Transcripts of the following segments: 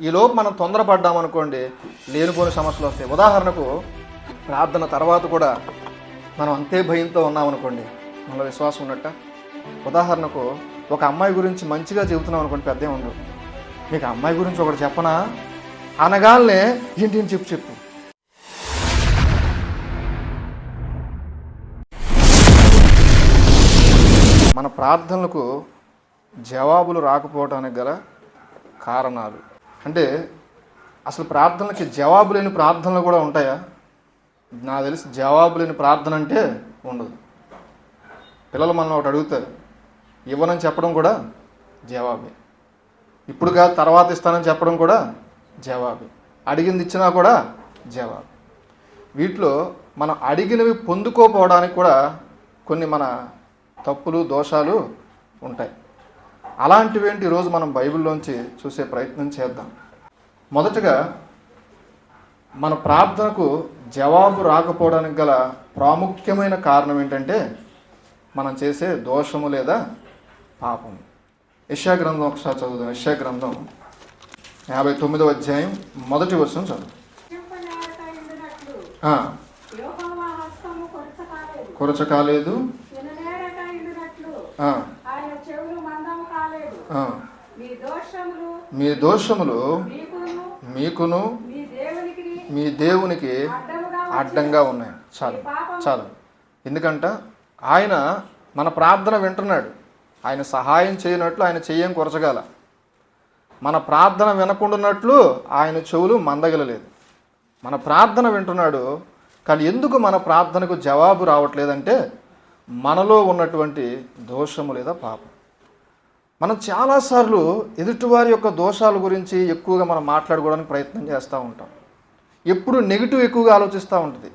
ఈలోపు మనం తొందరపడ్డాం అనుకోండి లేనిపోని సమస్యలు వస్తాయి. ఉదాహరణకు ప్రార్థన తర్వాత కూడా మనం అంతే భయంతో ఉన్నామనుకోండి మనలో విశ్వాసం ఉన్నట్ట. ఉదాహరణకు ఒక అమ్మాయి గురించి మంచిగా చెబుతున్నాం అనుకోండి పెద్ద ఉండదు. మీకు అమ్మాయి గురించి ఒకటి చెప్పనా? అనగానే ఏంటి అని చెప్పు చెప్పు. మన ప్రార్థనలకు జవాబులు రాకపోవడానికి గల కారణాలు. అంటే అసలు ప్రార్థనలకి జవాబు లేని ప్రార్థనలు కూడా ఉంటాయా? నాకు తెలిసి జవాబు లేని ప్రార్థన అంటే ఉండదు. పిల్లలు మనం ఒకటి అడుగుతారు ఇవ్వనని చెప్పడం కూడా జవాబే. ఇప్పుడు కాదు తర్వాత ఇస్తానని చెప్పడం కూడా జవాబే. అడిగింది ఇచ్చినా కూడా జవాబు. వీటిలో మనం అడిగినవి పొందుకోపోవడానికి కూడా కొన్ని మన తప్పులు దోషాలు ఉంటాయి. అలాంటివేంటి ఈరోజు మనం బైబిల్లోంచి చూసే ప్రయత్నం చేద్దాం. మొదటగా మన ప్రార్థనకు జవాబు రాకపోవడానికి గల ప్రాముఖ్యమైన కారణం ఏంటంటే మనం చేసే దోషము లేదా పాపము. యశా గ్రంథం ఒకసారి చదువుదాం. యశా గ్రంథం యాభై తొమ్మిదవ అధ్యాయం మొదటి వర్షం చదువు. కొరచ కాలేదు. కొరచ కాలేదు విననేరటైనట్లు ఆ, ఆయన చెవులు మందము కాలేదు. ఆ. మీ దోషములు మీకును మీ దేవునికి అడ్డంగా ఉన్నాయి. చాలు చాలు. ఎందుకంట ఆయన మన ప్రార్థన వింటున్నాడు. ఆయన సహాయం చేయనట్లు ఆయన చెయ్యం కొరచగల. మన ప్రార్థన వినకుండాన్నట్లు ఆయన చెవులు మందగలలేదు. మన ప్రార్థన వింటున్నాడు కానీ ఎందుకు మన ప్రార్థనకు జవాబు రావట్లేదంటే మనలో ఉన్నటువంటి దోషము లేదా పాపం. మనం చాలాసార్లు ఎదుటివారి యొక్క దోషాల గురించి ఎక్కువగా మనం మాట్లాడుకోవడానికి ప్రయత్నం చేస్తూ ఉంటాం. ఎప్పుడు నెగిటివ్ ఎక్కువగా ఆలోచిస్తూ ఉంటుంది.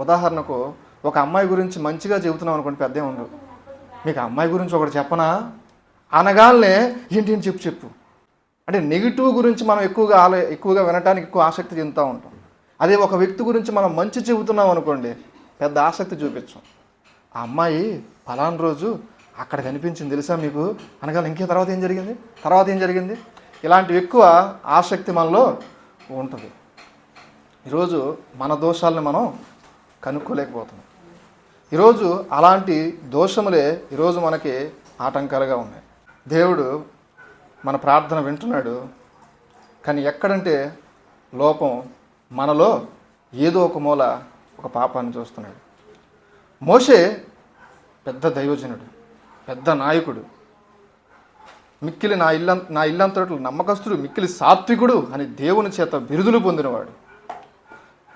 ఉదాహరణకు ఒక అమ్మాయి గురించి మంచిగా చెబుతున్నాం అనుకోండి పెద్ద ఉండదు. మీకు అమ్మాయి గురించి ఒకటి చెప్పనా? అనగానే ఏంటి అని చెప్పు చెప్పు. అంటే నెగిటివ్ గురించి మనం ఎక్కువగా ఆలో ఎక్కువగా వినటానికి ఎక్కువ ఆసక్తి చెందుతూ ఉంటాం. అదే ఒక వ్యక్తి గురించి మనం మంచి చెబుతున్నాం అనుకోండి పెద్ద ఆసక్తి చూపించాం. ఆ అమ్మాయి ఫలానా రోజు అక్కడ కనిపించింది తెలుసా మీకు? అనగా ఇంకే తర్వాత ఏం జరిగింది? తర్వాత ఏం జరిగింది? ఇలాంటివి ఎక్కువ ఆసక్తి మనలో ఉంటుంది. ఈరోజు మన దోషాలను మనం కనుక్కోలేకపోతున్నాం. ఈరోజు అలాంటి దోషములే ఈరోజు మనకి ఆటంకాలుగా ఉన్నాయి. దేవుడు మన ప్రార్థన వింటున్నాడు. కానీ ఎక్కడంటే లోపం మనలో ఏదో ఒక మూల ఒక పాపాన్ని చూస్తున్నాడు. మోషే పెద్ద దైవజనుడు. పెద్ద నాయకుడు. మిక్కిలి నా ఇల్ల నా ఇల్లంతటి నమ్మకస్తుడు మిక్కిలి సాత్వికుడు అని దేవుని చేత బిరుదులు పొందినవాడు.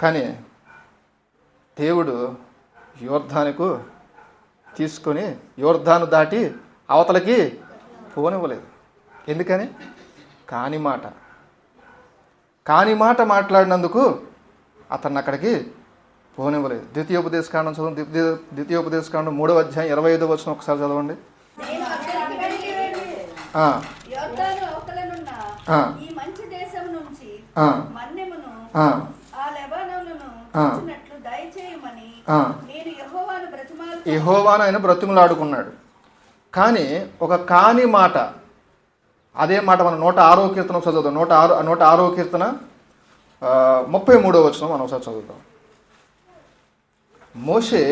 కానీ దేవుడు యోర్ధానికి తీసుకొని యోర్ధాను దాటి అవతలకి పోనివ్వలేదు. ఎందుకని? కాని మాట. కాని మాట మాట్లాడినందుకు అతన్ని అక్కడికి పోనివ్వలేదు. ద్వితీయోపదేశకాండం చదవండి ద్వితీయ ద్వితీయోపదేశకాండం మూడవ అధ్యాయం ఇరవై ఐదో వచ్చిన ఒకసారి చదవండి. యెహోవాను ఆయన బ్రతిమలాడుకున్నాడు. కానీ ఒక కాని మాట అదే మాట మనం నూట ఆరో కీర్తన ఒకసారి చదువుదాం. నూట ఆరు నూట ఆరో కీర్తన ముప్పై మూడో వచ్చిన మనం ఒకసారి చదువుతాం మోషే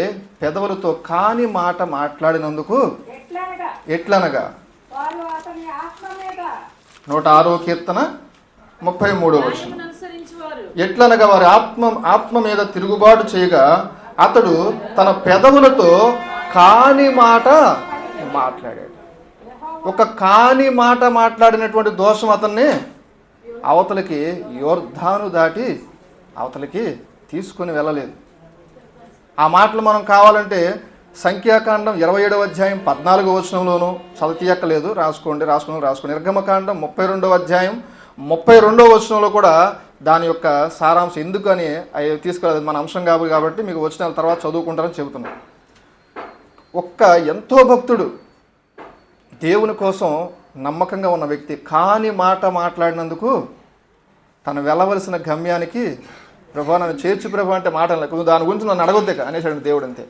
పెదవులతో కాని మాట మాట్లాడినందుకు ఎట్లనగా? నూట ఆరో కీర్తన ముప్పై మూడో అనుసరించువారు. ఎట్లనగా వారి ఆత్మ ఆత్మ మీద తిరుగుబాటు చేయగా అతడు తన పెదవులతో కాని మాట మాట్లాడాడు. ఒక కాని మాట మాట్లాడినటువంటి దోషం అతన్ని అవతలికి యోర్ధాను దాటి అవతలికి తీసుకొని వెళ్ళలేదు. ఆ మాటలు మనం కావాలంటే సంఖ్యాకాండం ఇరవై ఏడవ అధ్యాయం పద్నాలుగో వచనంలోనూ చదతీయక్కలేదు రాసుకోండి రాసుకుని రాసుకోండి. నిర్గమకాండం ముప్పై రెండవ అధ్యాయం ముప్పై రెండవ వచనంలో కూడా దాని యొక్క సారాంశం ఎందుకని అవి తీసుకురాలేదు మన అంశం కాబట్టి కాబట్టి మీకు వచ్చిన తర్వాత చదువుకుంటారని చెబుతున్నాను. ఒక్క ఎంతో భక్తుడు దేవుని కోసం నమ్మకంగా ఉన్న వ్యక్తి కాని మాట మాట్లాడినందుకు తను వెళ్ళవలసిన గమ్యానికి ప్రభా నన్ను చేర్చు ప్రభా అంటే మాట అనలేదు. నువ్వు దాని గురించి నన్ను అడగొద్దే అనేసాడు దేవుడు అంతే.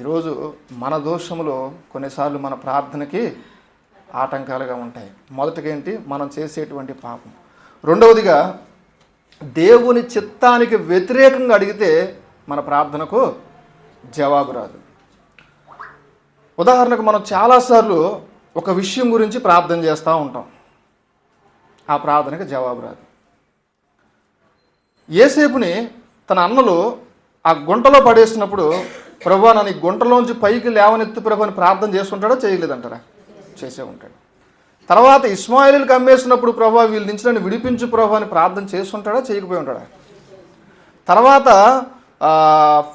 ఈరోజు మన దోషములో కొన్నిసార్లు మన ప్రార్థనకి ఆటంకాలుగా ఉంటాయి. మొదటిగా ఏంటి? మనం చేసేటువంటి పాపం. రెండవదిగా దేవుని చిత్తానికి వ్యతిరేకంగా అడిగితే మన ప్రార్థనకు జవాబు రాదు. ఉదాహరణకు మనం చాలాసార్లు ఒక విషయం గురించి ప్రార్థన చేస్తూ ఉంటాం. ఆ ప్రార్థనకు జవాబు రాదు. ఏసేపుని తన అన్నలు ఆ గుంటలో పడేసినప్పుడు ప్రభా నన్ను గుంటలోంచి పైకి లేవనెత్తి ప్రభు అని ప్రార్థన చేస్తుంటాడో చేయలేదంటారా? చేసే ఉంటాడు. తర్వాత ఇస్మాయిలీలకు అమ్మేసినప్పుడు ప్రభా వీళ్ళ నుంచి నన్ను విడిపించు ప్రభు అని ప్రార్థన చేస్తుంటాడా చేయకపోయి ఉంటాడా? తర్వాత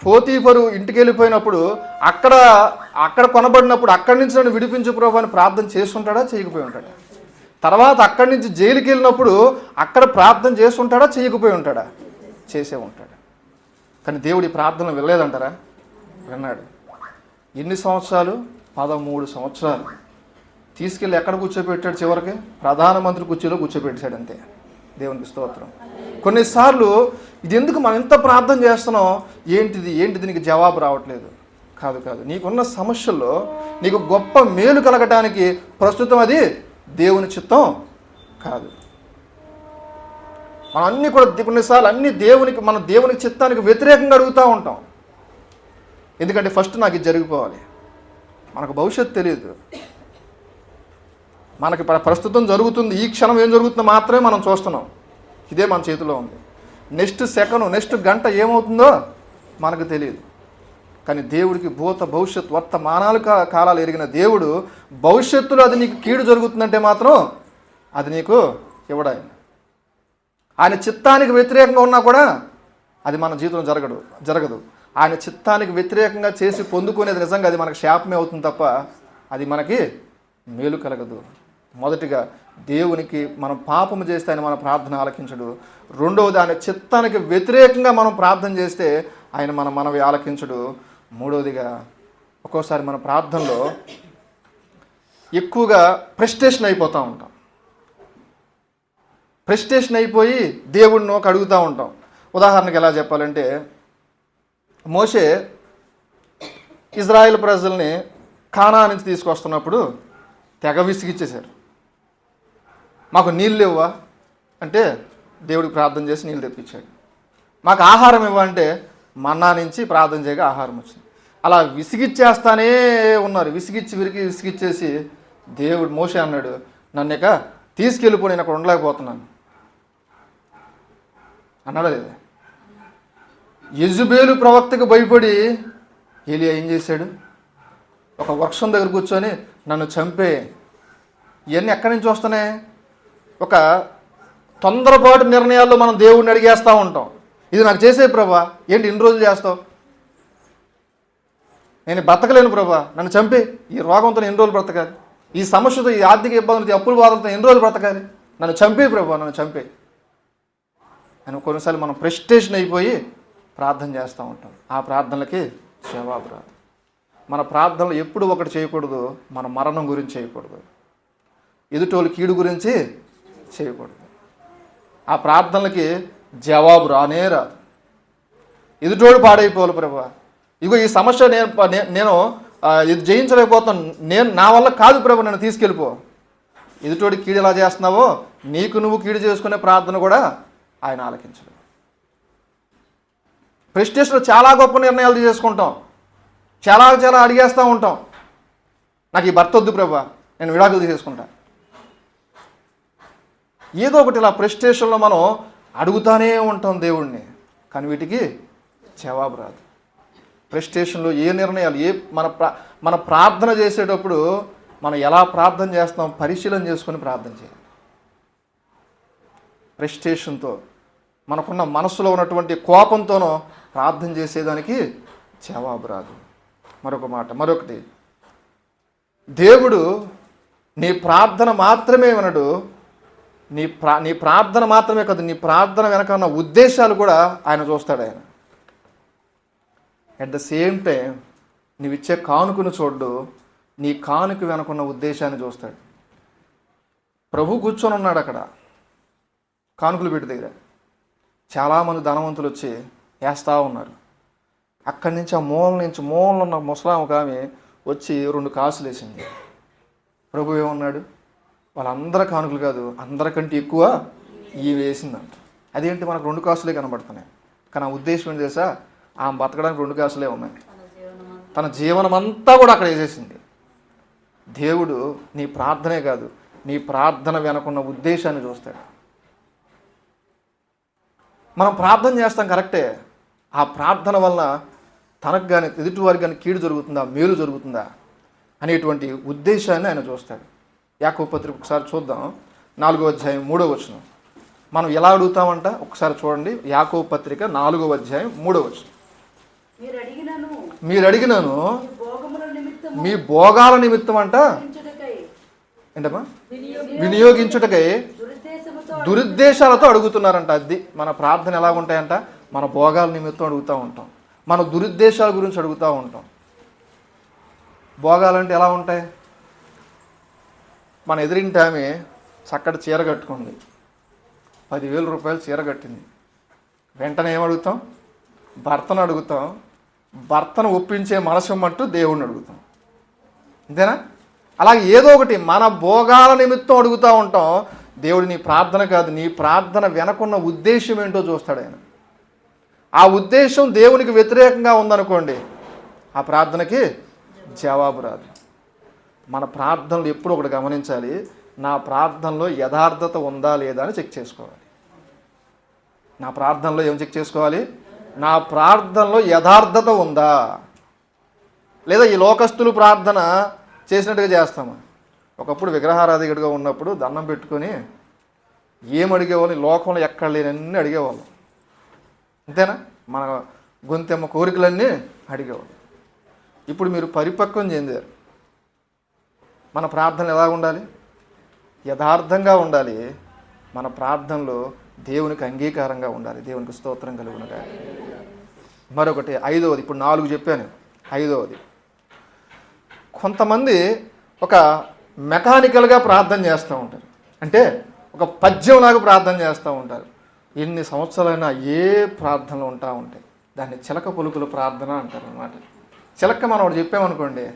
పోతీఫరు ఇంటికి వెళ్ళిపోయినప్పుడు అక్కడ అక్కడ కొనబడినప్పుడు అక్కడి నుంచి నన్ను విడిపించు ప్రభు అని ప్రార్థన చేస్తుంటాడా చేయకపోయి ఉంటాడా? తర్వాత అక్కడి నుంచి జైలుకి వెళ్ళినప్పుడు అక్కడ ప్రార్థన చేస్తుంటాడా చేయకపోయి ఉంటాడా? చేసే ఉంటాడు. కానీ దేవుడి ప్రార్థన వినలేదంటారా? విన్నాడు. ఎన్ని సంవత్సరాలు? పదమూడు సంవత్సరాలు. తీసుకెళ్ళి ఎక్కడ కూర్చోబెట్టాడు చివరికి? ప్రధానమంత్రి కుర్చీలో కూర్చోబెట్టాడు అంతే. దేవునికి స్తోత్రం. కొన్నిసార్లు ఇది ఎందుకు మనం ఎంత ప్రార్థన చేస్తున్నాం? ఏంటిది? ఏంటి దీనికి జవాబు రావట్లేదు. కాదు కాదు. నీకున్న సమస్యల్లో నీకు గొప్ప మేలు కలగటానికి ప్రస్తుతం అది దేవుని చిత్తం కాదు. మనం అన్ని కూడా కొన్నిసార్లు అన్ని దేవునికి మన దేవునికి చిత్తానికి వ్యతిరేకంగా అడుగుతూ ఉంటాం. ఎందుకంటే ఫస్ట్ నాకు ఇది జరిగిపోవాలి. మనకు భవిష్యత్తు తెలియదు మనకి ప్రస్తుతం జరుగుతుంది ఈ క్షణం ఏం జరుగుతుందో మాత్రమే మనం చూస్తున్నాం. ఇదే మన చేతిలో ఉంది. నెక్స్ట్ సెకండ్ నెక్స్ట్ గంట ఏమవుతుందో మనకు తెలియదు కానీ దేవుడికి భూత భవిష్యత్ వర్తమానాలు కాలాలు ఎరిగిన దేవుడు భవిష్యత్తులో అది నీకు కీడు జరుగుతుందంటే మాత్రం అది నీకు ఇవ్వడాయన. ఆయన చిత్తానికి వ్యతిరేకంగా ఉన్నా కూడా అది మన జీవితంలో జరగదు జరగదు. ఆయన చిత్తానికి వ్యతిరేకంగా చేసి పొందుకునేది నిజంగా అది మనకు శాపమే అవుతుంది తప్ప అది మనకి మేలు కలగదు. మొదటిగా దేవునికి మనం పాపము చేస్తే ఆయన మన ప్రార్థన ఆలకించడు. రెండవది ఆయన చిత్తానికి వ్యతిరేకంగా మనం ప్రార్థన చేస్తే ఆయన మన మనవి ఆలకించడు. మూడవదిగా ఒక్కోసారి మన ప్రార్థనలో ఎక్కువగా ప్రెస్టేషన్ అయిపోతూ ఉంటాం. ప్రెస్టేషన్ అయిపోయి దేవుడిని ఒక అడుగుతూ ఉంటాం. ఉదాహరణకి ఎలా చెప్పాలంటే మోషే ఇజ్రాయెల్ ప్రజల్ని కానా నుంచి తీసుకొస్తున్నప్పుడు తెగ విసిగిచ్చేశారు. మాకు నీళ్ళు ఇవ్వా అంటే దేవుడికి ప్రార్థన చేసి నీళ్ళు తెప్పించాడు. మాకు ఆహారం ఇవ్వంటే మన్నా నుంచి ప్రార్థన చేయగా ఆహారం వచ్చింది. అలా విసిగిచ్చేస్తానే ఉన్నారు. విసిగిచ్చి విరిగి విసిగిచ్చేసి దేవుడు మోసే అన్నాడు నన్ను ఇక తీసుకెళ్ళిపో నేను అక్కడ ఉండలేకపోతున్నాను. అన్నాడు లేదా యజుబేలు ప్రవక్తకు భయపడి ఏలియా ఏం చేశాడు? ఒక వృక్షం దగ్గర కూర్చొని నన్ను చంపే ఇవన్నీ ఎక్కడి నుంచి వస్తున్నాయి? ఒక తొందరపాటు నిర్ణయాల్లో మనం దేవుడిని అడిగేస్తూ ఉంటాం. ఇది నాకు చేసే ప్రభా ఏంటి ఇన్ని రోజులు చేస్తావు? నేను బ్రతకలేను ప్రభా. నన్ను చంపి. ఈ రోగంతో ఎన్ని రోజులు బ్రతకాలి? ఈ సమస్యతో ఈ ఆర్థిక ఇబ్బందులతో ఈ అప్పుల బాధలతో ఎన్ని రోజులు బ్రతకాలి? నన్ను చంపే ప్రభా నన్ను చంపే. అని కొన్నిసార్లు మనం ప్రెస్టేషన్ అయిపోయి ప్రార్థన చేస్తూ ఉంటాం. ఆ ప్రార్థనలకి జవాబు రాదు మన ప్రార్థనలు ఎప్పుడు ఒకటి చేయకూడదు మన మరణం గురించి చేయకూడదు. ఎదుటోళ్ళు కీడు గురించి చేయకూడదు. ఆ ప్రార్థనలకి జవాబు రానే రాదు. ఎదుటోడు పాడైపోవాలి ప్రభా. ఇగో ఈ సమస్య నేను నేను ఇది జయించలేకపోతాను నేను నా వల్ల కాదు ప్రభు నన్ను తీసుకెళ్ళిపో. ఎదుటోడి కీడు ఎలా చేస్తున్నావో నీకు నువ్వు కీడు చేసుకునే ప్రార్థన కూడా ఆయన ఆలకించడు ప్రెస్టేషన్లో చాలా గొప్ప నిర్ణయాలు చేసుకుంటాం చాలా చాలా అడిగేస్తూ ఉంటాం. నాకు ఈ భర్త వద్దు ప్రభా నేను విడాకులు తీసేసుకుంటా ఏదో ఒకటి ఇలా ప్రెస్టేషన్లో మనం అడుగుతానే ఉంటాం దేవుణ్ణి కానీ వీటికి జవాబు రాదు. ప్రెస్టేషన్లో ఏ నిర్ణయాలు ఏ మన ప్రా మన ప్రార్థన చేసేటప్పుడు మనం ఎలా ప్రార్థన చేస్తాం పరిశీలన చేసుకొని ప్రార్థన చేయాలి. ప్రెస్టేషన్తో మనకున్న మనసులో ఉన్నటువంటి కోపంతోనో ప్రార్థన చేసేదానికి జవాబు రాదు. మరొక మాట మరొకటి. దేవుడు నీ ప్రార్థన మాత్రమే వినడు. నీ ప్రా నీ ప్రార్థన మాత్రమే కాదు నీ ప్రార్థన వెనక ఉన్న ఉద్దేశాలు కూడా ఆయన చూస్తాడు ఆయన. అట్ ద సేమ్ టైం నువ్వు ఇచ్చే కానుకను చూడ్డు నీ కానుక వెనకున్న ఉద్దేశాన్ని చూస్తాడు. ప్రభు కూర్చొని ఉన్నాడు అక్కడ కానుకలు పెట్టి దగ్గర. చాలామంది ధనవంతులు వచ్చి వేస్తూ ఉన్నారు. అక్కడి నుంచి ఆ మూల నుంచి మూలలో ఉన్న ముసలాం ఒక ఆమె వచ్చి రెండు కాసులు వేసింది. ప్రభు ఏమన్నాడు? వాళ్ళందరి కానుకలు కాదు అందరికంటే ఎక్కువ ఈ వేసిందంట. అదేంటి? మనకు రెండు కాసులే కనబడుతున్నాయి. కానీ ఆ ఉద్దేశం ఏంటి తెలుసా? ఆమె బతకడానికి రెండు కాసులే ఉన్నాయి. తన జీవనం అంతా కూడా అక్కడ వేసేసింది. దేవుడు నీ ప్రార్థనే కాదు నీ ప్రార్థన వెనకున్న ఉద్దేశాన్ని చూస్తాడు. మనం ప్రార్థన చేస్తాం కరెక్టే. ఆ ప్రార్థన వలన తనకు కానీ ఎదుటివారికి కానీ కీడు జరుగుతుందా మేలు జరుగుతుందా అనేటువంటి ఉద్దేశాన్ని ఆయన చూస్తాడు. యాకో పత్రిక ఒకసారి చూద్దాం. నాలుగో అధ్యాయం మూడో వచనం. మనం ఎలా అడుగుతామంట? ఒకసారి చూడండి. యాకో పత్రిక నాలుగో అధ్యాయం మూడో వచనం. మీరు అడిగినను మీ భోగాల నిమిత్తం అంట ఏంటమ్మా? వినియోగించుటకై. దురుద్దేశాలతో అడుగుతున్నారంట అది మన ప్రార్థన ఎలా ఉంటాయంట మన భోగాల నిమిత్తం అడుగుతూ ఉంటాం. మన దురుద్దేశాల గురించి అడుగుతూ ఉంటాం. భోగాలంటే ఎలా ఉంటాయి? మన ఎదిరింటి ఆమె చక్కటి చీర కట్టుకుంది. పదివేల రూపాయలు చీర కట్టింది. వెంటనే ఏమడుగుతాం? భర్తను అడుగుతాం. భర్తను ఒప్పించే మనసు మట్టు దేవుణ్ణి అడుగుతాం. అంతేనా అలాగే ఏదో ఒకటి మన భోగాల నిమిత్తం అడుగుతూ ఉంటాం. దేవుడు నీ ప్రార్థన కాదు నీ ప్రార్థన వెనకున్న ఉద్దేశం ఏంటో చూస్తాడు ఆయన. ఆ ఉద్దేశం దేవునికి వ్యతిరేకంగా ఉందనుకోండి ఆ ప్రార్థనకి జవాబు రాదు. మన ప్రార్థనలు ఎప్పుడు ఒకటి గమనించాలి నా ప్రార్థనలో యథార్థత ఉందా లేదా అని చెక్ చేసుకోవాలి. నా ప్రార్థనలో ఏం చెక్ చేసుకోవాలి? నా ప్రార్థనలో యథార్థత ఉందా? లేదా ఈ లోకస్తులు ప్రార్థన చేసినట్టుగా చేస్తాము? ఒకప్పుడు విగ్రహారాధికుడిగా ఉన్నప్పుడు దండం పెట్టుకొని ఏం అడిగేవాళ్ళు? ఈ లోకంలో ఎక్కడ లేనన్నీ అడిగేవాళ్ళం. అంతేనా? మన గొంతెమ్మ కోరికలన్నీ అడిగేవాళ్ళు. ఇప్పుడు మీరు పరిపక్వం చెందారు. మన ప్రార్థన ఎలా ఉండాలి? యథార్థంగా ఉండాలి. మన ప్రార్థనలో దేవునికి అంగీకారంగా ఉండాలి. దేవునికి స్తోత్రం కలుగునగా. మరొకటి ఐదవది. ఇప్పుడు నాలుగు చెప్పాను. ఐదవది. కొంతమంది ఒక మెకానికల్గా ప్రార్థన చేస్తూ ఉంటారు. అంటే ఒక పద్యంలాగా ప్రార్థన చేస్తూ ఉంటారు. ఎన్ని సంవత్సరాలైనా ఏ ప్రార్థనలు ఉంటా ఉంటాయి. దాన్ని చిలక పులుకులు ప్రార్థన అంటారు అనమాట చిలక మనం ఒకటి చెప్పామనుకోండి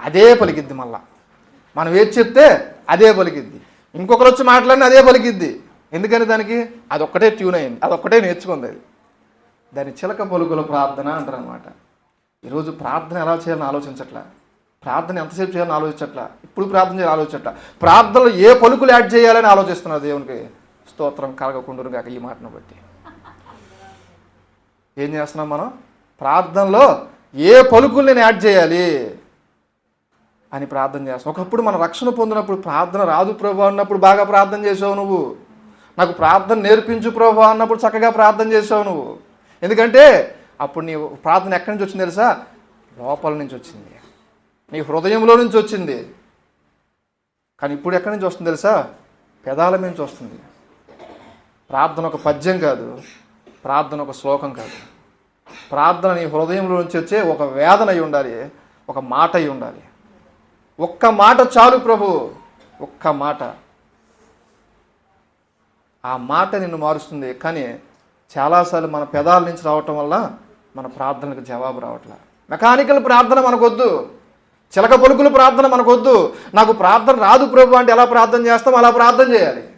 అదే పలికిద్ది మళ్ళా. మనం ఏది చెప్తే అదే పలికిద్ది. ఇంకొకరు వచ్చి మాట్లాడిన అదే పలికిద్ది. ఎందుకని దానికి? అదొక్కటే ట్యూన్ అయింది. అదొక్కటే నేర్చుకుంది అది. దాన్ని చిలక పలుకుల ప్రార్థన అంటారు అనమాట ఈరోజు ప్రార్థన ఎలా చేయాలని ఆలోచించట్లా? ప్రార్థన ఎంతసేపు చేయాలని ఆలోచించట్లా? ఇప్పుడు ప్రార్థన చేయాలని ఆలోచించట్లా? ప్రార్థనలో ఏ పలుకులు యాడ్ చేయాలని ఆలోచిస్తున్నారు దేవునికి? స్తోత్రం కలగకుండా కాక ఈ మాటను బట్టి. ఏం చేస్తున్నాం మనం? ప్రార్థనలో ఏ పలుకులు నేను యాడ్ చేయాలి అని ప్రార్థన చేస్తాం ఒకప్పుడు మన రక్షణ పొందినప్పుడు ప్రార్థన రాదు ప్రభు అన్నప్పుడు బాగా ప్రార్థన చేసావు నువ్వు. నాకు ప్రార్థన నేర్పించు ప్రభు అన్నప్పుడు చక్కగా ప్రార్థన చేసావు నువ్వు. ఎందుకంటే అప్పుడు నీ ప్రార్థన ఎక్కడి నుంచి వచ్చింది తెలుసా? లోపల నుంచి వచ్చింది. నీ హృదయంలో నుంచి వచ్చింది. కానీ ఇప్పుడు ఎక్కడి నుంచి వస్తుంది తెలుసా? పెదాల నుంచి వస్తుంది. ప్రార్థన ఒక పద్యం కాదు. ప్రార్థన ఒక శ్లోకం కాదు. ప్రార్థన నీ హృదయంలో నుంచి వచ్చే ఒక వేదన అయి ఉండాలి. ఒక మాట అయి ఉండాలి. ఒక్క మాట చాలు ప్రభు. ఒక్క మాట. ఆ మాట నిన్ను మారుస్తుంది. కానీ చాలాసార్లు మన పెదాల నుంచి రావటం వల్ల మన ప్రార్థనలకు జవాబు రావట్లే. మెకానికల్ ప్రార్థన మనకొద్దు. చిలక పలుకుల ప్రార్థన మనకొద్దు. నాకు ప్రార్థన రాదు ప్రభు అంటే ఎలా ప్రార్థన చేస్తాం? అలా ప్రార్థన చేయాలి.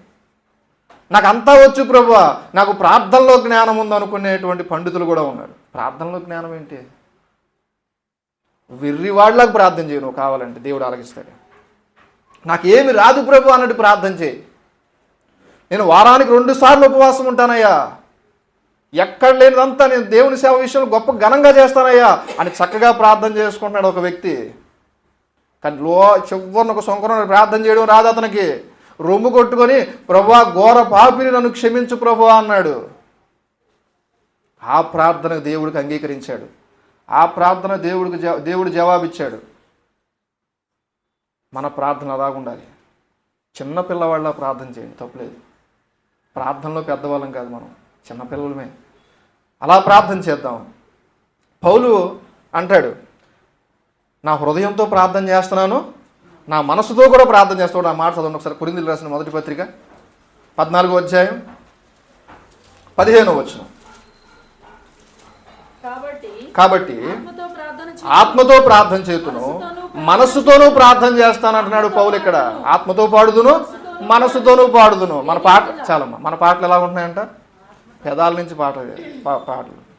నాకు అంతా వచ్చు ప్రభు. నాకు ప్రార్థనలో జ్ఞానం ఉందనుకునేటువంటి పండితులు కూడా ఉన్నారు. ప్రార్థనలో జ్ఞానం ఏంటి? వెర్రివాళ్ళకు ప్రార్థన చేయను నువ్వు కావాలంటే దేవుడు ఆలకిస్తాడు. నాకేమి రాదు ప్రభు అన్నట్టు ప్రార్థన చేయి. నేను వారానికి రెండు సార్లు ఉపవాసం ఉంటానయ్యా. ఎక్కడ లేనిదంతా నేను దేవుని సేవ విషయంలో గొప్ప ఘనంగా చేస్తానయ్యా అని చక్కగా ప్రార్థన చేసుకుంటున్నాడు ఒక వ్యక్తి. కానీ లో చివరిని ఒక సొంకరం ప్రార్థన చేయడం రాదు అతనికి. రొమ్ము కొట్టుకొని ప్రభా ఘోర పాపిని నన్ను క్షమించు ప్రభు అన్నాడు. ఆ ప్రార్థనకు దేవుడికి అంగీకరించాడు. ఆ ప్రార్థన దేవుడికి దేవుడు జవాబిచ్చాడు. మన ప్రార్థన అలాగుండాలి. చిన్న పిల్లవాళ్ళ ప్రార్థన చేయండి తప్పలేదు. ప్రార్థనలో పెద్దవాళ్ళం కాదు మనం చిన్నపిల్లలమే. అలా ప్రార్థన చేద్దాం. పౌలు అంటాడు నా హృదయంతో ప్రార్థన చేస్తున్నాను నా మనసుతో కూడా ప్రార్థన చేస్తాడు ఆ మాట చదవండి. ఒకసారి కొరిందులు రాసిన మొదటి పత్రిక పద్నాలుగో అధ్యాయం పదిహేనో వచనం. కాబట్టి ఆత్మతో ప్రార్థన చేతును మనస్సుతోనూ ప్రార్థన చేస్తానంటున్నాడు పౌలు ఇక్కడ. ఆత్మతో పాడుదును మనసుతోనూ పాడుదును. మన పాట చాలమ్మా. మన పాటలు ఎలా ఉంటున్నాయంట? పెదాల నుంచి పాట పాటలు.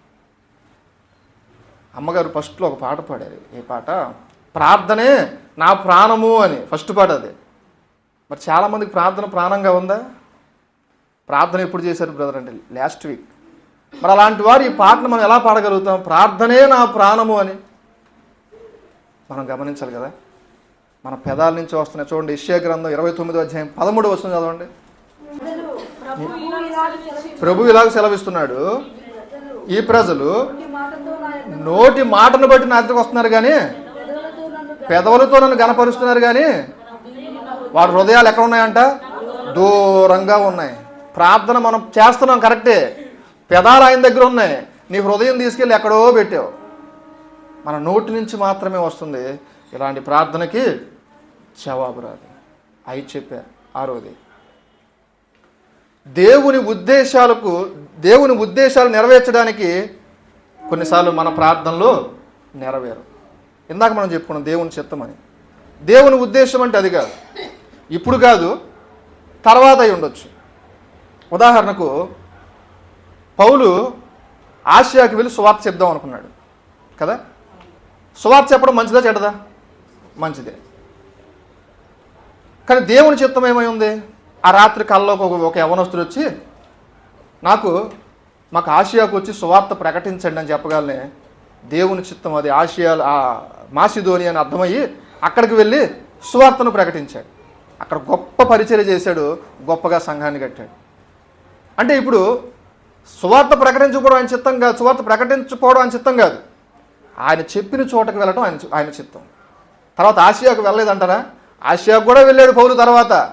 అమ్మగారు ఫస్ట్లో ఒక పాట పాడారు. ఏ పాట? ప్రార్థనే నా ప్రాణము అని. ఫస్ట్ పాట అది. మరి చాలామందికి ప్రార్థన ప్రాణంగా ఉందా? ప్రార్థన ఎప్పుడు చేశారు బ్రదర్ అంటే లాస్ట్ వీక్ మరి అలాంటి వారు ఈ పాటను మనం ఎలా పాడగలుగుతాం? ప్రార్థనే నా ప్రాణము అని. మనం గమనించాలి కదా. మన పెదాల నుంచి వస్తున్నాయి. చూడండి ఇష్యా గ్రంథం ఇరవై తొమ్మిది అధ్యాయం పదమూడు వస్తుంది చదవండి. ప్రభు ఇలాగ సెలవిస్తున్నాడు ఈ ప్రజలు నోటి మాటను బట్టి నా దగ్గరకు వస్తున్నారు కానీ పెదవులతో నన్ను పెదవులతో నన్ను గనపరుస్తున్నారు కానీ వారి హృదయాలు ఎక్కడ ఉన్నాయంట? దూరంగా ఉన్నాయి. ప్రార్థన మనం చేస్తున్నాం కరెక్టే. పెదాలు ఆయన దగ్గర ఉన్నాయి. నీ హృదయం తీసుకెళ్ళి ఎక్కడో పెట్టావు. మన నోటి నుంచి మాత్రమే వస్తుంది ఇలాంటి ప్రార్థనకి జవాబు రాదు. అవి చెప్పారు ఆరోది. దేవుని ఉద్దేశాలకు దేవుని ఉద్దేశాలు నెరవేర్చడానికి కొన్నిసార్లు మన ప్రార్థనలు నెరవేరు. ఇందాక మనం చెప్పుకున్నాం దేవుని చిత్తమని. దేవుని ఉద్దేశం అంటే అది కాదు. ఇప్పుడు కాదు తర్వాత అయి ఉండొచ్చు. ఉదాహరణకు పౌలు ఆసియాకి వెళ్ళి సువార్త చెప్దాం అనుకున్నాడు. కదా? సువార్త చెప్పడం మంచిదా చెడ్డదా? మంచిదే. కానీ దేవుని చిత్తం ఏమై ఉంది? ఆ రాత్రి కల్లోకి ఒక ఒక యవనస్తుడు వచ్చి నాకు మాకు ఆసియాకు వచ్చి సువార్త ప్రకటించండి అని చెప్పగానే దేవుని చిత్తం అది ఆసియా ఆ మాసిధోని అని అర్థమయ్యి అక్కడికి వెళ్ళి సువార్తను ప్రకటించాడు. అక్కడ గొప్ప పరిచయం చేశాడు గొప్పగా సంఘాన్ని కట్టాడు. అంటే ఇప్పుడు సువార్త ప్రకటించుకోవడం ఆయన చిత్తం కాదు సువార్త ప్రకటించుకోవడం ఆయన చిత్తం కాదు. ఆయన చెప్పిన చోటకు వెళ్ళడం ఆయన ఆయన చిత్తం. తర్వాత ఆసియాకు వెళ్ళలేదంటారా? ఆసియాకు కూడా వెళ్ళాడు పౌలు తర్వాత.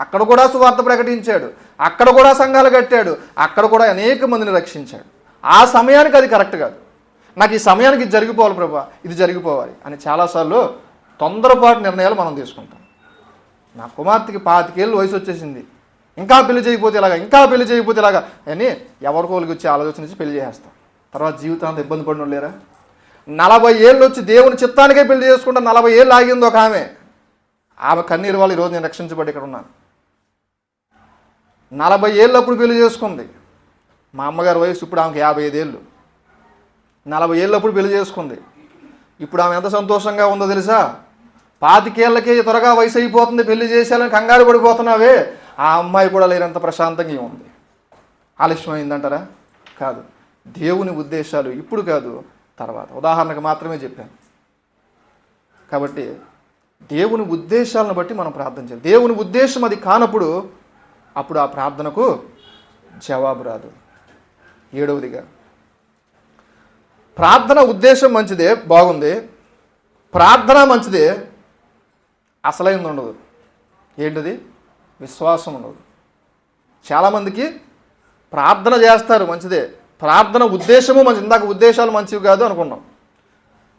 అక్కడ కూడా సువార్త ప్రకటించాడు. అక్కడ కూడా సంఘాలు కట్టాడు. అక్కడ కూడా అనేక మందిని రక్షించాడు. ఆ సమయానికి అది కరెక్ట్ కాదు. నాకు ఈ సమయానికి ఇది జరిగిపోవాలి ప్రభా ఇది జరిగిపోవాలి అని చాలాసార్లు తొందరపాటు నిర్ణయాలు మనం తీసుకుంటాం. నా కుమార్తెకి పాతికేళ్ళు వయసు వచ్చేసింది. ఇంకా పెళ్ళి చేయకపోతే ఇలాగా ఇంకా పెళ్ళి చేయకపోతే ఇలాగా అని ఎవరికోలికి వచ్చి ఆలోచన నుంచి పెళ్ళి చేసేస్తాం. తర్వాత జీవితాంత ఇబ్బంది పడిన లేరా? నలభై ఏళ్ళు వచ్చి దేవుని చిత్తానికే పెళ్ళి చేసుకుంటా నలభై ఏళ్ళు ఆగింది ఒక ఆమె. ఆమె కన్నీరు వాళ్ళు ఈరోజు నేను రక్షించబడి ఇక్కడ ఉన్నాను. నలభై ఏళ్ళప్పుడు పెళ్ళి చేసుకుంది. మా అమ్మగారి వయసు ఇప్పుడు ఆమెకి యాభై ఐదేళ్ళు నలభై ఏళ్ళప్పుడు పెళ్ళి చేసుకుంది. ఇప్పుడు ఆమె ఎంత సంతోషంగా ఉందో తెలుసా? పాతికేళ్ళకే త్వరగా వయసు అయిపోతుంది పెళ్ళి చేసేయాలని కంగారు పడిపోతున్నావే. ఆ అమ్మాయి కూడా లేనంత ప్రశాంతంగా ఉంది. ఆలస్యమైందంటారా కాదు. దేవుని ఉద్దేశాలు ఇప్పుడు కాదు తర్వాత. ఉదాహరణకు మాత్రమే చెప్పాను. కాబట్టి దేవుని ఉద్దేశాలను బట్టి మనం ప్రార్థన చేయాలి. దేవుని ఉద్దేశం అది కానప్పుడు అప్పుడు ఆ ప్రార్థనకు జవాబు రాదు. ఏడవదిగా ప్రార్థన ఉద్దేశం మంచిదే బాగుంది. ప్రార్థన మంచిదే అసలైంది ఉండదు. ఏంటిది? విశ్వాసం ఉండదు. చాలామందికి ప్రార్థన చేస్తారు మంచిదే. ప్రార్థన ఉద్దేశము మంచి ఇందాక ఉద్దేశాలు మంచివి కాదు అనుకున్నాం.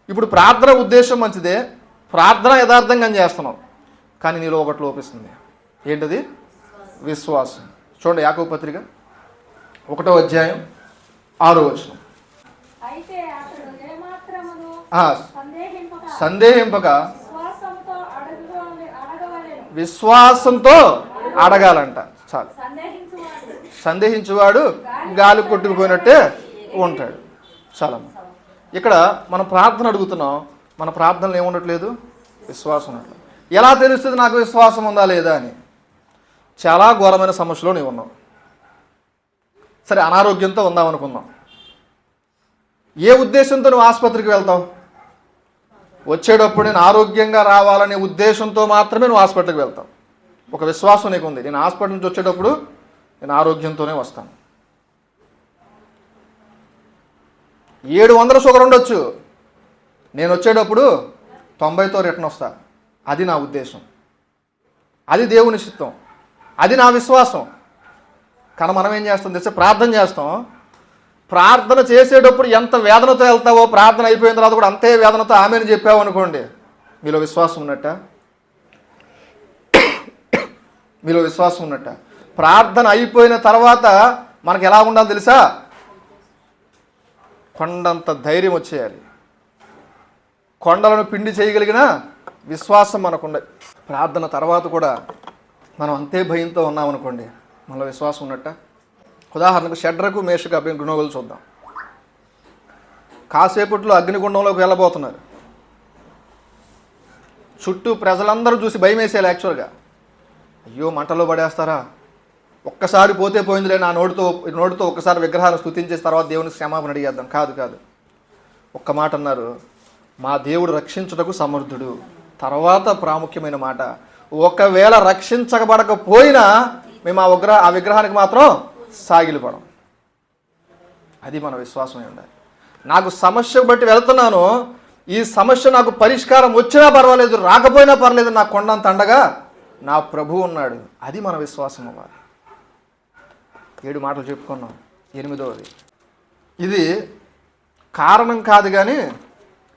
ఇప్పుడు ప్రార్థన ఉద్దేశం మంచిదే ప్రార్థన యథార్థంగా చేస్తున్నాం. కానీ నీలో ఒకటి లోపిస్తుంది. ఏంటిది? విశ్వాసం. చూడండి యాకవ పత్రిక ఒకటో అధ్యాయం ఆరో వచనం. ఆ, సందేహింపక విశ్వాసంతో అడగాలంట. చాలు. సందేహించువాడు. సందేహించువాడు గాలి కొట్టుకుపోయినట్టే ఉంటాడు. చాలమ్మ. ఇక్కడ మనం ప్రార్థన అడుగుతున్నాం. మన ప్రార్థనలు ఏముండట్లేదు? విశ్వాసం ఉండట్లేదు. ఎలా తెలుస్తుంది నాకు విశ్వాసం ఉందా లేదా అని? చాలా ఘోరమైన సమస్యలో నీవు ఉన్నావు. సరే అనారోగ్యంతో ఉందాం అనుకుందాం. ఏ ఉద్దేశంతో నువ్వు ఆసుపత్రికి వెళ్తావు? వచ్చేటప్పుడు నేను ఆరోగ్యంగా రావాలనే ఉద్దేశంతో మాత్రమే నువ్వు హాస్పిటల్కి వెళ్తావు. ఒక విశ్వాసం నీకు ఉంది నేను హాస్పిటల్ నుంచి వచ్చేటప్పుడు నేను ఆరోగ్యంతోనే వస్తాను. ఏడు వందల షుగర్ ఉండొచ్చు. నేను వచ్చేటప్పుడు తొంభైతో రిటర్న్ వస్తా. అది నా ఉద్దేశం. అది దేవుని చిత్తం. అది నా విశ్వాసం. కానీ మనం ఏం చేస్తాం తెలిసి? ప్రార్థన చేస్తాం. ప్రార్థన చేసేటప్పుడు ఎంత వేదనతో వెళ్తావో ప్రార్థన అయిపోయిన తర్వాత కూడా అంతే వేదనతో ఆమెను చెప్పావు అనుకోండి. మీలో విశ్వాసం ఉన్నట్ట? మీలో విశ్వాసం ఉన్నట్ట? ప్రార్థన అయిపోయిన తర్వాత మనకు ఎలా ఉండాలి తెలుసా? కొండంత ధైర్యం వచ్చేయాలి. కొండలను పిండి చేయగలిగిన విశ్వాసం మనకుండ. ప్రార్థన తర్వాత కూడా మనం అంతే భయంతో ఉన్నామనుకోండి మనలో విశ్వాసం ఉన్నట్ట? ఉదాహరణకు షడ్రకు మేషకు అభ్యం గుణోగులు చూద్దాం. కాసేపట్లో అగ్నిగుండంలోకి వెళ్ళబోతున్నారు. చుట్టూ ప్రజలందరూ చూసి భయం వేసేయాలి యాక్చువల్గా అయ్యో మంటలో పడేస్తారా? ఒక్కసారి పోతే పోయిందిలే నా నోటితో నోటితో ఒక్కసారి విగ్రహాలు స్థుతించేసిన తర్వాత దేవుని క్షమాపణ అడిగేద్దాం. కాదు కాదు. ఒక్క మాట అన్నారు మా దేవుడు రక్షించుటకు సమర్థుడు. తర్వాత ప్రాముఖ్యమైన మాట ఒకవేళ రక్షించబడకపోయినా మేము ఆ విగ్రహ ఆ విగ్రహానికి మాత్రం సాగిలిపడం. అది మన విశ్వాసం ఉండాలి. నాకు సమస్య బట్టి వెళ్తున్నాను. ఈ సమస్య నాకు పరిష్కారం వచ్చినా పర్వాలేదు రాకపోయినా పర్లేదు నా కొండంత అండగా నా ప్రభు ఉన్నాడు. అది మన విశ్వాసం అవ్వాలి. ఏడు మాటలు చెప్పుకున్నాం. ఎనిమిదవది. ఇది కారణం కాదు కానీ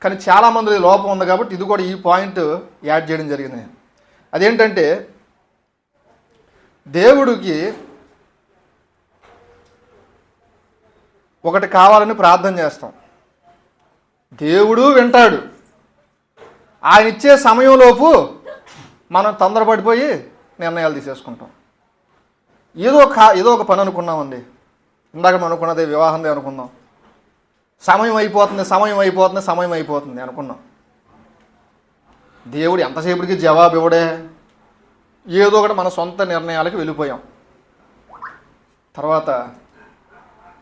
కానీ చాలామంది లోపం ఉంది కాబట్టి ఇది కూడా ఈ పాయింట్ యాడ్ చేయడం జరిగింది. అదేంటంటే దేవుడికి ఒకటి కావాలని ప్రార్థన చేస్తాం. దేవుడు వింటాడు. ఆయన ఇచ్చే సమయంలోపు మనం తొందరపడిపోయి నిర్ణయాలు తీసేసుకుంటాం. ఏదో కా ఏదో ఒక పని అనుకున్నామండి. ఇందాక మనం అనుకున్నది వివాహంది అనుకుందాం. సమయం అయిపోతుంది సమయం అయిపోతుంది సమయం అయిపోతుంది. అనుకున్నాం. దేవుడు ఎంతసేపటికి జవాబు ఇవ్వడే? ఏదో ఒకటి మన సొంత నిర్ణయాలకు వెళ్ళిపోయాం. తర్వాత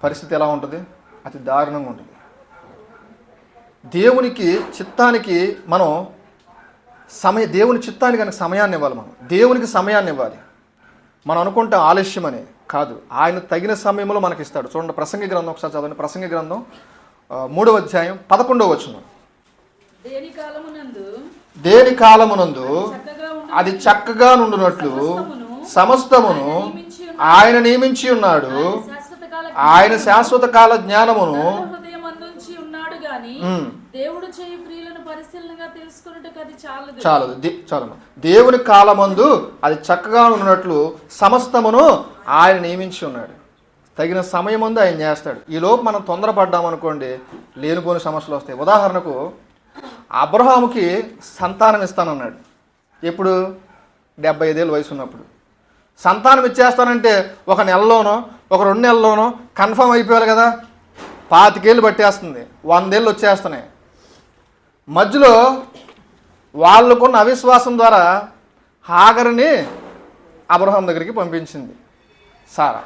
పరిస్థితి ఎలా ఉంటుంది? అతి దారుణంగా ఉంటుంది. దేవునికి చిత్తానికి మనం సమయ దేవుని చిత్తానికి కనుక సమయాన్ని ఇవ్వాలి మనం. దేవునికి సమయాన్ని ఇవ్వాలి. మనం అనుకుంటాం ఆలస్యం అని కాదు. ఆయన తగిన సమయంలో మనకి ఇస్తాడు చూడండి ప్రసంగి గ్రంథం ఒకసారి చదవండి. ప్రసంగి గ్రంథం మూడవ అధ్యాయం పదకొండవ వచనం. దేని కాలమునందు? అది చక్కగా నుండునట్లు సమస్తమును ఆయన నియమించి ఉన్నాడు. ఆయన శాశ్వత కాల జ్ఞానమును దేవుడు చాలదు. చాలదు. దేవుని కాలమందు అది చక్కగా ఉన్నట్లు సమస్తమును ఆయన నియమించి ఉన్నాడు. తగిన సమయం ముందు ఆయన చేస్తాడు. ఈలోపు మనం తొందరపడ్డామనుకోండి లేనిపోని సమస్యలు వస్తాయి. ఉదాహరణకు అబ్రహాముకి సంతానం ఇస్తానన్నాడు. ఎప్పుడు? డెబ్బై ఐదేళ్ళు వయసు ఉన్నప్పుడు సంతానం ఇచ్చేస్తానంటే ఒక నెలలోనో ఒక రెండు నెలల్లోనో కన్ఫర్మ్ అయిపోయారు కదా. పాతికేళ్ళు పట్టేస్తుంది. వందేళ్ళు వచ్చేస్తున్నాయి. మధ్యలో వాళ్ళకున్న అవిశ్వాసం ద్వారా హాగర్ని అబ్రహాం దగ్గరికి పంపించింది సారా.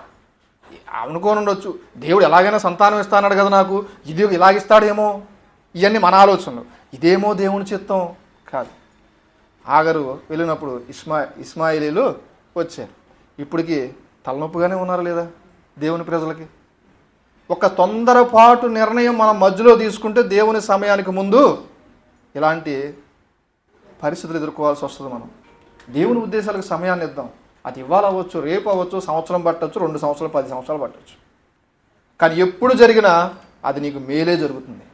అనుకోని ఉండొచ్చు. దేవుడు ఎలాగైనా సంతానం ఇస్తాన్నాడు కదా నాకు. ఇది ఇలాగిస్తాడేమో. ఇవన్నీ మన ఆలోచనలు. ఇదేమో దేవుని చిత్తం. కాదు. ఆగరు. వెళ్ళినప్పుడు ఇస్మా ఇస్మాయిలీలు వచ్చారు. ఇప్పటికి తలనొప్పిగానే ఉన్నారు లేదా దేవుని ప్రజలకి? ఒక తొందరపాటు నిర్ణయం మనం మధ్యలో తీసుకుంటే దేవుని సమయానికి ముందు ఇలాంటి పరిస్థితులు ఎదుర్కోవాల్సి వస్తుంది మనం. దేవుని ఉద్దేశాలకు సమయాన్ని ఇద్దాం. అది ఇవ్వాలి అవ్వచ్చు రేపు అవ్వచ్చు సంవత్సరం పట్టవచ్చు రెండు సంవత్సరాలు పది సంవత్సరాలు పట్టవచ్చు కానీ ఎప్పుడు జరిగినా అది నీకు మేలే జరుగుతుంది.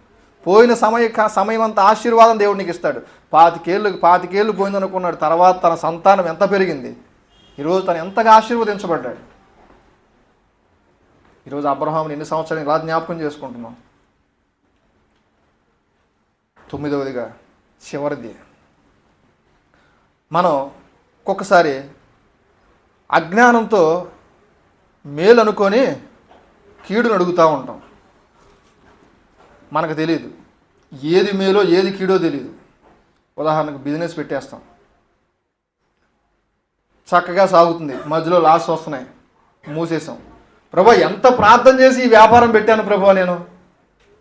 పోయిన సమయ సమయం అంత ఆశీర్వాదం దేవుడు నీకు ఇస్తాడు. పాతికేళ్ళు పాతికేళ్ళు పోయిందనుకున్నాడు తర్వాత తన సంతానం ఎంత పెరిగింది? ఈరోజు తను ఎంతగా ఆశీర్వదించబడ్డాడు? ఈరోజు అబ్రహాంని ఎన్ని సంవత్సరాలు ఇలా జ్ఞాపకం చేసుకుంటున్నాం? తొమ్మిదవదిగా చివరిది. మనం ఒక్కొక్కసారి అజ్ఞానంతో మేలు అనుకొని కీడును అడుగుతూ ఉంటాం. మనకు తెలియదు ఏది మేలో ఏది కీడో తెలియదు ఉదాహరణకు బిజినెస్ పెట్టేస్తాం. చక్కగా సాగుతుంది. మధ్యలో లాస్ వస్తున్నాయి. మూసేసాం ప్రభా ఎంత ప్రార్థన చేసి ఈ వ్యాపారం పెట్టాను ప్రభా నేను?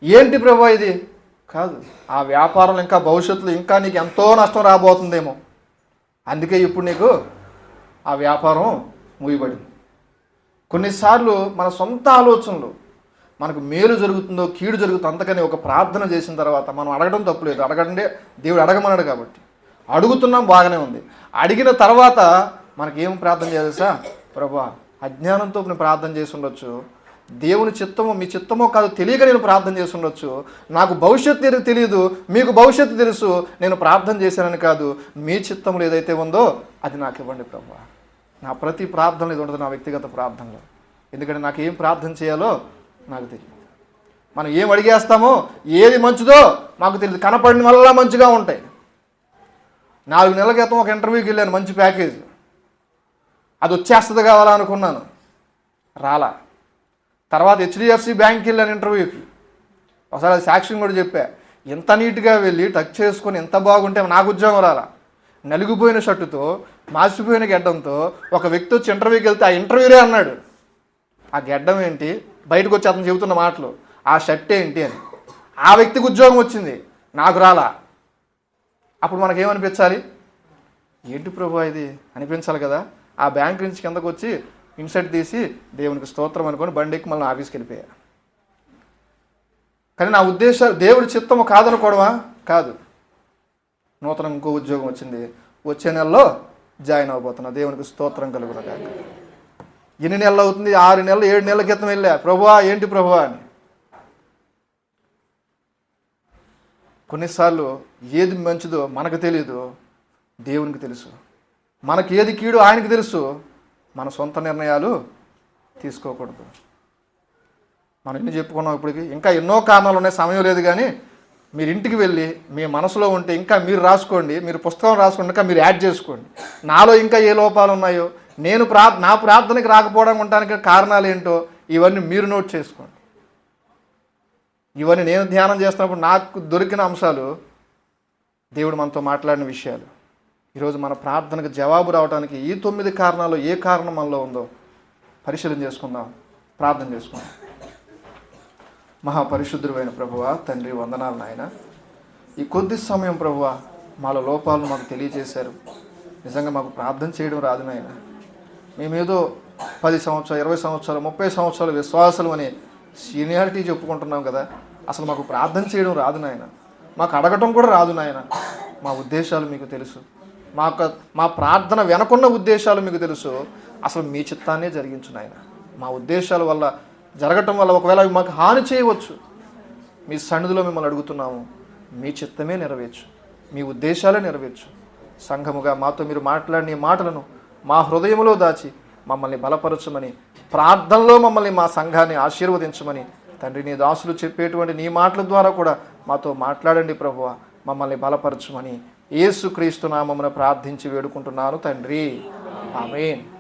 ఏంటి ప్రభా ఇది? కాదు ఆ వ్యాపారం ఇంకా భవిష్యత్తులో ఇంకా నీకు ఎంతో నష్టం రాబోతుందేమో. అందుకే ఇప్పుడు నీకు ఆ వ్యాపారం మూయబడింది. కొన్నిసార్లు మన సొంత ఆలోచనలు మనకు మేలు జరుగుతుందో కీడు జరుగుతుందో అంతకని ఒక ప్రార్థన చేసిన తర్వాత మనం అడగడం తప్పులేదు. అడగడంటే దేవుడు అడగమన్నాడు కాబట్టి. అడుగుతున్నాం బాగానే ఉంది. అడిగిన తర్వాత మనకేం ప్రార్థన చేయాలి ప్రభా అజ్ఞానంతో నేను ప్రార్థన చేసి ఉండొచ్చు. దేవుని చిత్తమో మీ చిత్తమో కాదు తెలియక నేను ప్రార్థన చేసి ఉండొచ్చు. నాకు భవిష్యత్తు తెలియదు మీకు భవిష్యత్తు తెలుసు నేను ప్రార్థన చేశానని కాదు. మీ చిత్తములు ఏదైతే ఉందో అది నాకు ఇవ్వండి ప్రభా. నా ప్రతి ప్రార్థనలు ఇది ఉండదు నా వ్యక్తిగత ప్రార్థనలో. ఎందుకంటే నాకు ఏం ప్రార్థన చేయాలో నాకు తెలియదు. మనం ఏం అడిగేస్తామో ఏది మంచిదో మాకు తెలియదు. కనపడిన వల్ల మంచిగా ఉంటాయి. నాలుగు నెలల క్రితం ఒక ఇంటర్వ్యూకి వెళ్ళాను మంచి ప్యాకేజ్. అది వచ్చేస్తుంది కావాలా అనుకున్నాను. రాలా. తర్వాత హెచ్డిఎఫ్సి బ్యాంక్కి వెళ్ళాను ఇంటర్వ్యూకి. ఒకసారి అది సాక్ష్యం కూడా చెప్పా. ఎంత నీట్గా వెళ్ళి టచ్ చేసుకొని ఎంత బాగుంటే నాకు ఉద్యోగం రాలా. నలిగిపోయిన షర్టుతో మాసిపోయిన గెడ్డంతో ఒక వ్యక్తి వచ్చి ఇంటర్వ్యూకి వెళ్తే ఆ ఇంటర్వ్యూరే అన్నాడు. ఆ గెడ్డం ఏంటి? బయటకు వచ్చి అతను చెబుతున్న మాటలు. ఆ షర్ట్ ఏంటి అని. ఆ వ్యక్తికి ఉద్యోగం వచ్చింది. నాకు రాలా. అప్పుడు మనకేమనిపించాలి? ఏంటి ప్రభు ఇది? అనిపించాలి కదా. ఆ బ్యాంక్ నుంచి కిందకు వచ్చి ఇన్సెట్ తీసి దేవునికి స్తోత్రం అనుకొని బండికి మళ్ళీ ఆఫీస్కి వెళ్ళిపోయా. కానీ నా ఉద్దేశం దేవుడి చిత్తము కాదనుకోవడమా? కాదు. నూతన ఇంకో ఉద్యోగం వచ్చింది. వచ్చే నెలలో జాయిన్ అవబోతున్నా. దేవునికి స్తోత్రం కలుగును ఎన్ని నెలలు అవుతుంది? ఆరు నెలలు ఏడు నెలల క్రితం వెళ్ళా. ప్రభువా ఏంటి ప్రభువా అని. కొన్నిసార్లు ఏది మంచిదో మనకు తెలియదు దేవునికి తెలుసు. మనకి ఏది కీడు ఆయనకి తెలుసు. మన సొంత నిర్ణయాలు తీసుకోకూడదు. మనం ఎన్ని చెప్పుకున్నాం ఇప్పటికి? ఇంకా ఎన్నో కారణాలు ఉన్నాయి సమయం లేదు కానీ మీరు ఇంటికి వెళ్ళి మీ మనసులో ఉంటే ఇంకా మీరు రాసుకోండి మీరు పుస్తకం రాసుకోండి ఇంకా మీరు యాడ్ చేసుకోండి. నాలో ఇంకా ఏ లోపాలు ఉన్నాయో నేను ప్రా నా ప్రార్థనకి రాకపోవడం ఉండడానికి కారణాలు ఏంటో ఇవన్నీ మీరు నోట్ చేసుకోండి. ఇవన్నీ నేను ధ్యానం చేస్తున్నప్పుడు నాకు దొరికిన అంశాలు దేవుడు మనతో మాట్లాడిన విషయాలు. ఈరోజు మన ప్రార్థనకు జవాబు రావడానికి ఈ తొమ్మిది కారణాలు ఏ కారణం మనలో ఉందో పరిశీలన చేసుకుందాం ప్రార్థన చేసుకుందాం. మహాపరిశుద్ధుడైన ప్రభువ తండ్రి వందనాలు నాయన. ఈ కొద్ది సమయం ప్రభువ మాలో లోపాలను మాకు తెలియజేశారు. నిజంగా మాకు ప్రార్థన చేయడం రాదు నాయన. మేమేదో పది సంవత్సరాలు ఇరవై సంవత్సరాలు ముప్పై సంవత్సరాలు విశ్వాసాలు అని సీనియారిటీ చెప్పుకుంటున్నాం కదా అసలు మాకు ప్రార్థన చేయడం రాదు నాయన. మాకు అడగటం కూడా రాదు నాయన. మా ఉద్దేశాలు మీకు తెలుసు. మా యొక్క మా ప్రార్థన వెనకున్న ఉద్దేశాలు మీకు తెలుసు. అసలు మీ చిత్తాన్నే జరిగించు నాయన. మా ఉద్దేశాల వల్ల జరగటం వల్ల ఒకవేళ అవి మాకు హాని చేయవచ్చు. మీ సన్నిధిలో మిమ్మల్ని అడుగుతున్నాము. మీ చిత్తమే నెరవేర్చు. మీ ఉద్దేశాలే నెరవేర్చు. సంఘముగా మాతో మీరు మాట్లాడిన మాటలను మా హృదయంలో దాచి మమ్మల్ని బలపరచమని ప్రార్థనలో మమ్మల్ని మా సంఘాన్ని ఆశీర్వదించమని తండ్రి నీ దాసులు చెప్పేటువంటి నీ మాటల ద్వారా కూడా మాతో మాట్లాడండి ప్రభువ. మమ్మల్ని బలపరచమని ఏసుక్రీస్తు నామమున ప్రార్థించి వేడుకుంటున్నాను తండ్రి. ఆమెన్.